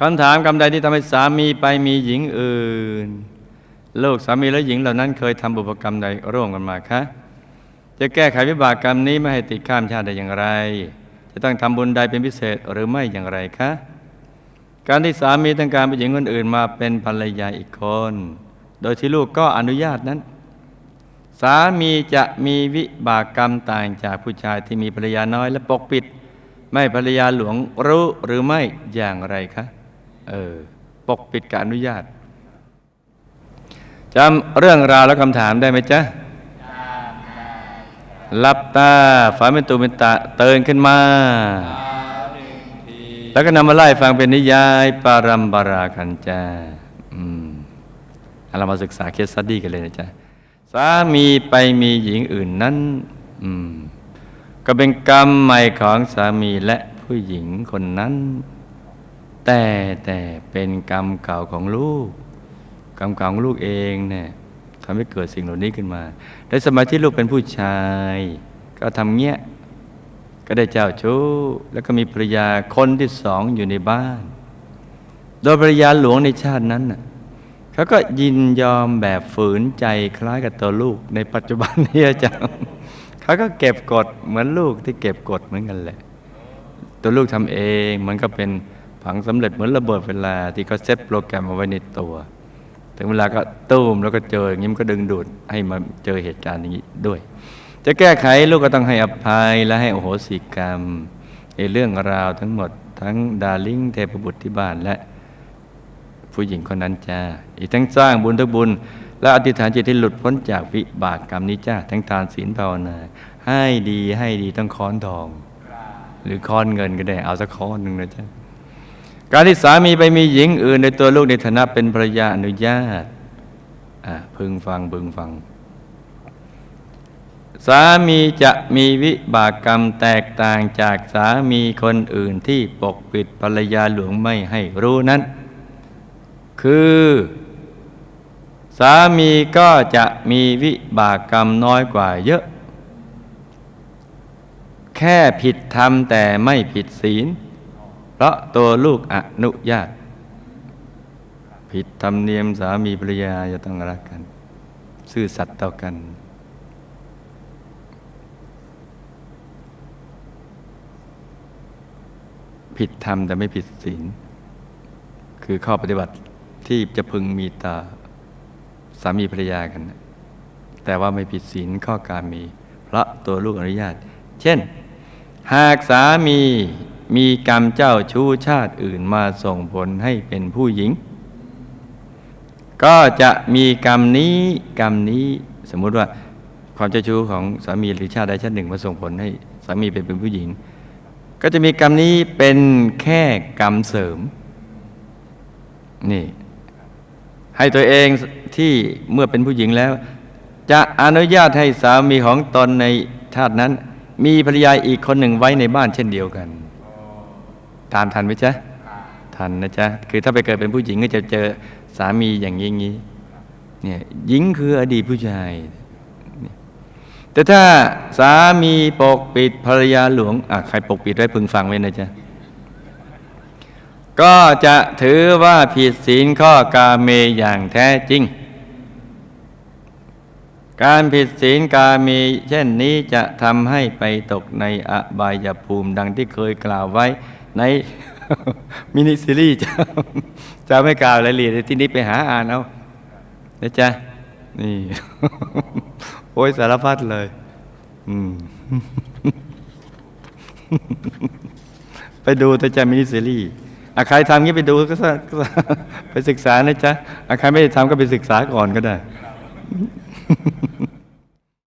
คำถามคำใดที่ทำให้สามีไปมีหญิงอื่น ลูกสามีและหญิงเหล่านั้นเคยทำบุพกรรมใดร่วมกันมาคะ จะแก้ไขวิบากกรรมนี้ไม่ให้ติดข้ามชาติได้อย่างไร จะต้องทำบุญใดเป็นพิเศษหรือไม่อย่างไรคะ การที่สามีต้องการไปหญิงคนอื่นมาเป็นภรรยาอีกคน โดยที่ลูกก็อนุญาตนั้น สามีจะมีวิบากกรรมต่างจากผู้ชายที่มีภรรยาน้อยและปกปิด ไม่ภรรยาหลวงรู้หรือไม่อย่างไรคะ เออปกปิดการอนุญาตจำเรื่องราวและคำถามได้ไหมจ๊ะหลับตาฝันเป็นตูเป็นตาเตือนขึ้นมา แล้วก็นำมาไล่ฟังเป็นนิยายปารัมบาราคันจาอืมเอาเรามาศึกษาเคสสตดี้กันเลยนะจ๊ะสามีไปมีหญิงอื่นนั้น อืม ก็เป็นกรรมใหม่ของสามีและผู้หญิงคนนั้น แต่แต่เป็นกรรมเก่าของลูก กรรมเก่าของลูกเองเนี่ยทำให้เกิดสิ่งเหล่านี้ขึ้นมาในสมัยที่ลูกเป็นผู้ชาย ก็ทำเงี้ย ก็ได้เจ้าชู้ แล้วก็มีภรรยาคนที่สองอยู่ในบ้าน โดยภรรยาหลวงในชาตินั้นน่ะเขาก็ยินยอมแบบฝืนใจคล้ายกับตัวลูกในปัจจุบันนี้อาจารย์เขาก็เก็บกดเหมือนลูกที่เก็บกดเหมือนกันแหละ ตัวลูกทำเองมันก็เป็น ผังสำเร็จเหมือนระเบิดเวลาที่เขาเซตโปรแกรมเอาไว้ในตัว ถึงเวลาก็ตุ้มแล้วก็เจออย่างนี้มันก็ดึงดูดให้มาเจอเหตุการณ์อย่างนี้ด้วย จะแก้ไขลูกก็ต้องให้อภัยและให้โอโหสิกรรมในเรื่องราวทั้งหมด ทั้งดาริ่งเทพบุตรที่บ้านและ ผู้หญิงคนนั้นจ้าอีกทั้งสร้างบุญทุกบุญ และอธิษฐานจิตที่หลุดพ้นจากวิบากกรรมนี้จ้าทั้งทานศีลภาวนาให้ดีให้ดีต้องค้อนทอง หรือค้อนเงินก็ได้เอาสักค้อนหนึ่งนะจ๊ะ การที่สามีไปมีหญิงอื่น ในตัวลูกในฐานะเป็นภรรยาอนุญาตพึงฟังพึงฟัง สามีจะมีวิบากกรรมแตกต่างจากสามีคนอื่นที่ปกปิดภรรยาหลวงไม่ให้รู้นั้น คือ สามีก็จะมีวิบากกรรมน้อยกว่าเยอะ แค่ผิดธรรมแต่ไม่ผิดศีล เพราะตัวลูกอนุญาต ผิดธรรมเนียมสามีภรรยาจะต้องรักกัน ซื่อสัตย์ต่อกัน ผิดธรรมแต่ไม่ผิดศีลคือข้อปฏิบัติที่จะพึงมีต่อสามีภรรยากัน แต่ว่าไม่ผิดศีลข้อการมี เพราะตัวลูกอนุญาต เช่น หากสามี มีกรรมเจ้าชู้ชาติอื่นมาส่งผลให้เป็นผู้หญิง ก็จะมีกรรมนี้กรรมนี้สมมุติว่าความเจ้าชู้ของสามีหรือชาติใดชาติหนึ่งมาส่งผลให้สามีเป็นเป็นผู้หญิง ก็จะมีกรรมนี้เป็นแค่กรรมเสริมนี่ให้ตัวเองที่เมื่อเป็นผู้หญิงแล้ว จะอนุญาตให้สามีของตนในชาตินั้น มีภรรยาอีกคนหนึ่งไว้ในบ้านเช่นเดียวกัน ตามทันไหมจ๊ะทันนะจ๊ะคือถ้าไปเกิดเป็นผู้หญิงก็จะเจอสามีอย่างนี้งนี้เนี่ยหญิงคืออดีตผู้ชาย แต่ถ้าสามีปกปิดภรรยาหลวงอะใครปกปิดไว้พึงฟังไว้นะจ๊ะก็จะถือว่าผิดศีลข้อกาเมอย่างแท้จริง การผิดศีลกาเมเช่นนี้จะทำให้ไปตกในอบายภูมิดังที่เคยกล่าวไว้ ในมินิซีรีส์จะจะไม่กล่าวรายละเอียดในที่นี้ไปหาอ่านเอานะจ๊ะนี่ โอ้ยสารพัดเลย อืม ไปดูแต่จะมินิซีรีส์อะใครทำงี้ไปดูก็ก็ไปศึกษานะจ๊ะอะใครไม่ได้ทำก็ไปศึกษาก่อนก็ได้